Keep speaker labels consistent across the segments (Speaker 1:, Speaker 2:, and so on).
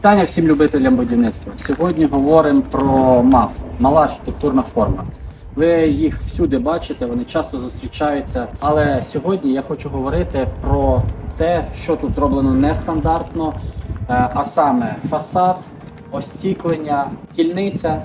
Speaker 1: Вітання всім любителям будівництва. Сьогодні говоримо про МАФ мала архітектурна форма. Ви їх всюди бачите, вони часто зустрічаються. Але сьогодні я хочу говорити про те, що тут зроблено нестандартно, е, а саме фасад, остіклення, тільниця,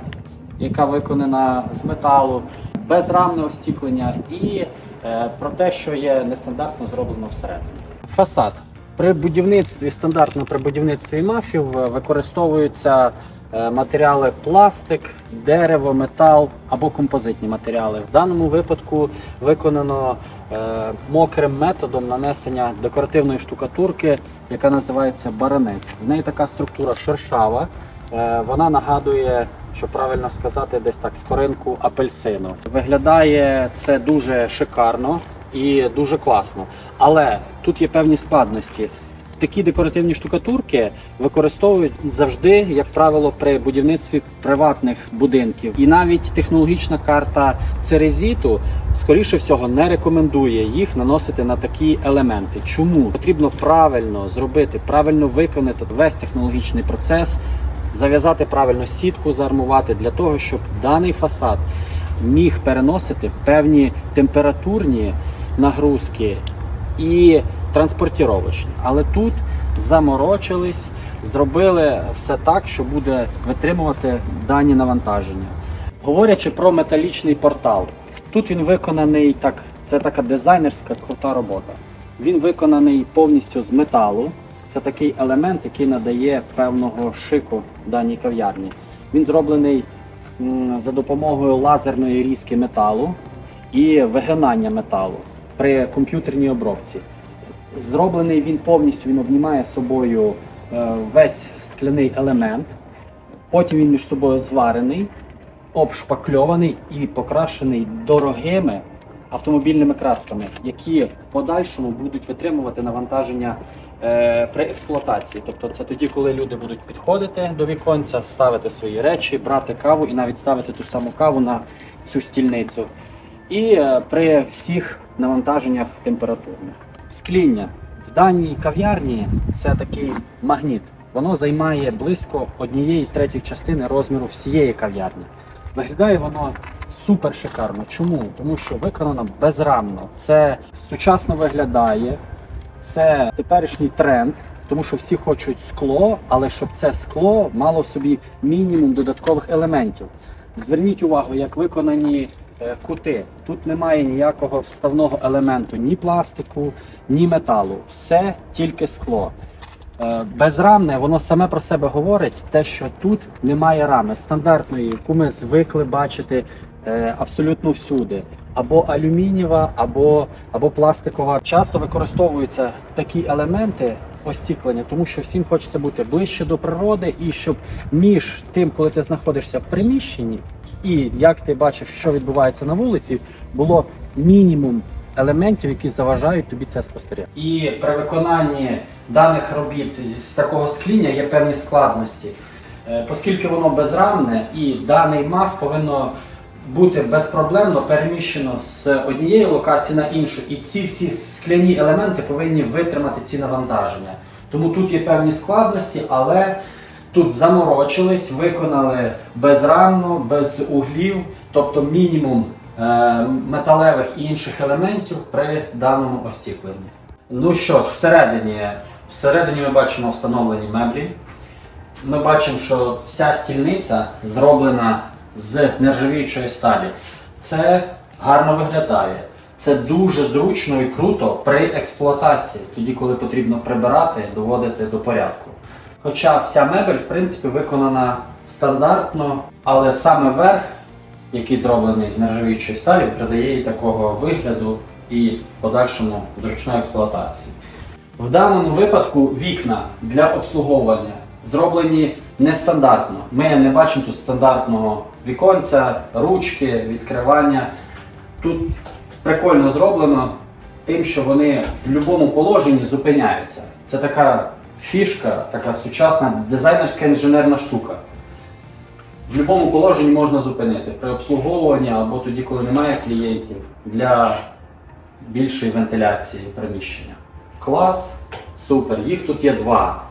Speaker 1: яка виконана з металу, безрамне остіклення, і е, про те, що є нестандартно зроблено всередині. Фасад. При будівництві, стандартно при будівництві мафів е, використовуються е, матеріали пластик, дерево, метал або композитні матеріали. В даному випадку виконано мокрим методом нанесення декоративної штукатурки, яка називається баранець. В неї така структура шершава. Е, Вона нагадує, що правильно сказати, десь так скоринку апельсину. Виглядає це дуже шикарно і дуже класно. Але тут є певні складності. Такі декоративні штукатурки використовують завжди, як правило, при будівництві приватних будинків. І навіть технологічна карта Церезіту, скоріше всього, не рекомендує їх наносити на такі елементи. Чому потрібно правильно зробити, правильно виконати весь технологічний процес, зав'язати правильно сітку, заармувати для того, щоб даний фасад міг переносити певні температурні нагрузки і транспортіровочні. Але тут заморочились, зробили все так, що буде витримувати дані навантаження. Говорячи про металічний портал, тут він виконаний так, це така дизайнерська крута робота. Він виконаний повністю з металу. Це такий елемент, який надає певного шику даній кав'ярні. Він зроблений за допомогою лазерної різки металу і вигинання металу при комп'ютерній обробці. Зроблений він повністю, він обнімає собою е, весь скляний елемент. Потім він між собою зварений, обшпакльований і покрашений дорогими автомобільними красками, які в подальшому будуть витримувати навантаження е, при експлуатації. Тобто це тоді, коли люди будуть підходити до віконця, ставити свої речі, брати каву і навіть ставити ту саму каву на цю стільницю. І е, при всіх навантаженнях температурних. Скління в даній кав'ярні це такий магніт. Воно займає близько однієї третьої частини розміру всієї кав'ярні. Виглядає воно супер шикарно. Чому? Тому що виконано безрамно. Це сучасно виглядає, це теперішній тренд, тому що всі хочуть скло, але щоб це скло мало в собі мінімум додаткових елементів. Зверніть увагу, як виконані е, кути. Тут немає ніякого вставного елементу, ні пластику, ні металу. Все тільки скло. Е, Безрамне, воно саме про себе говорить, те, що тут немає рами стандартної, яку ми звикли бачити абсолютно всюди. Або алюмінієва, або, або пластикова. Часто використовуються такі елементи остіклення, тому що всім хочеться бути ближче до природи, і щоб між тим, коли ти знаходишся в приміщенні, і як ти бачиш, що відбувається на вулиці, було мінімум елементів, які заважають тобі це спостерігати. І при виконанні даних робіт з такого скління є певні складності. Е, Оскільки воно безрамне і даний мав повинно бути безпроблемно переміщено з однієї локації на іншу, і ці всі скляні елементи повинні витримати ці навантаження. Тому тут є певні складності, але тут заморочились, виконали безрамно, без углів, тобто мінімум е, металевих і інших елементів при даному остікленні. Ну що ж, всередині, всередині ми бачимо встановлені меблі. Ми бачимо, що вся стільниця зроблена з нержавіючої сталі. Це гарно виглядає. Це дуже зручно і круто при експлуатації, тоді, коли потрібно прибирати, доводити до порядку. Хоча вся мебель, в принципі, виконана стандартно, але саме верх, який зроблений з нержавіючої сталі, придає їй такого вигляду і в подальшому зручної експлуатації. В даному випадку вікна для обслуговування зроблені нестандартно. Ми не бачимо тут стандартного віконця, ручки, відкривання. Тут прикольно зроблено тим, що вони в будь-якому положенні зупиняються. Це така фішка, така сучасна дизайнерська інженерна штука. в будь-якому положенні можна зупинити при обслуговуванні або тоді, коли немає клієнтів для більшої вентиляції приміщення. Клас, супер. Їх тут є два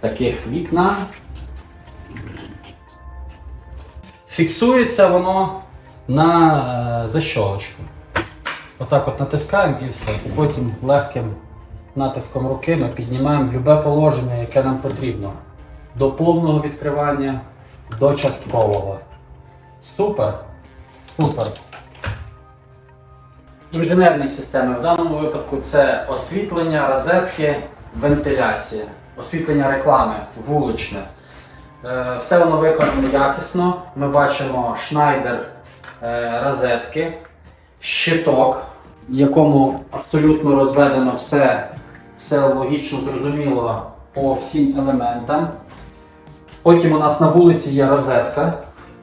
Speaker 1: таких вікна. Фіксується воно на е, защолочку. Отак от натискаємо і все. І потім легким натиском руки ми піднімаємо будь-яке положення, яке нам потрібно. До повного відкривання, до часткового. Супер. Супер. Інженерні системи в даному випадку це освітлення, розетки, вентиляція, освітлення реклами, вуличне. Е, Все воно виконано якісно. Ми бачимо шнайдер е, розетки, щиток, в якому абсолютно розведено все, все логічно зрозуміло по всім елементам. Потім у нас на вулиці є розетка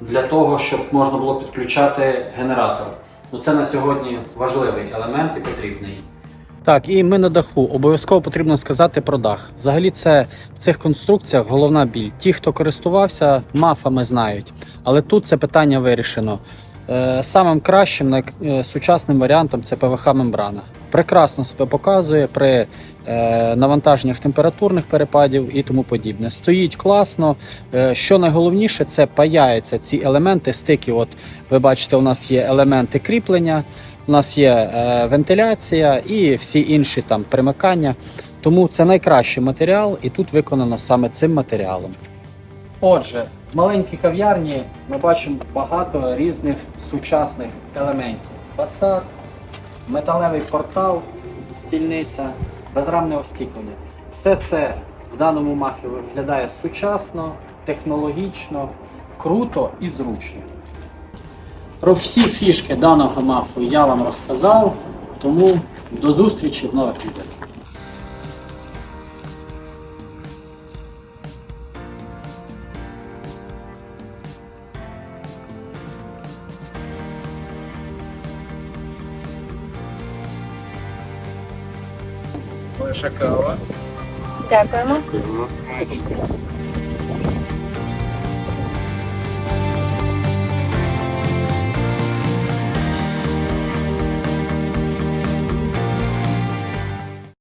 Speaker 1: для того, щоб можна було підключати генератор. Ну, це на сьогодні важливий елемент і потрібний. Так, і ми на даху. Обов'язково потрібно сказати про дах. Взагалі, це в цих конструкціях головна біль. Ті, хто користувався, мафами знають. Але тут це питання вирішено. Е, Самим кращим е, сучасним варіантом це ПВХ-мембрана. Прекрасно себе показує при е, навантаженнях температурних перепадів і тому подібне. Стоїть класно. Що найголовніше, це паяються ці елементи стики. От ви бачите, у нас є елементи кріплення, у нас є е, вентиляція і всі інші там примикання. Тому це найкращий матеріал, і тут виконано саме цим матеріалом. Отже, в маленькій кав'ярні ми бачимо багато різних сучасних елементів: фасад, металевий портал, стільниця, безрамне остіклення. Все це в даному мафі виглядає сучасно, технологічно, круто і зручно. Про всі фішки даного мафу я вам розказав, тому до зустрічі в нових відео.
Speaker 2: Ваша кава.
Speaker 3: Дякуємо.
Speaker 2: Дякуємо.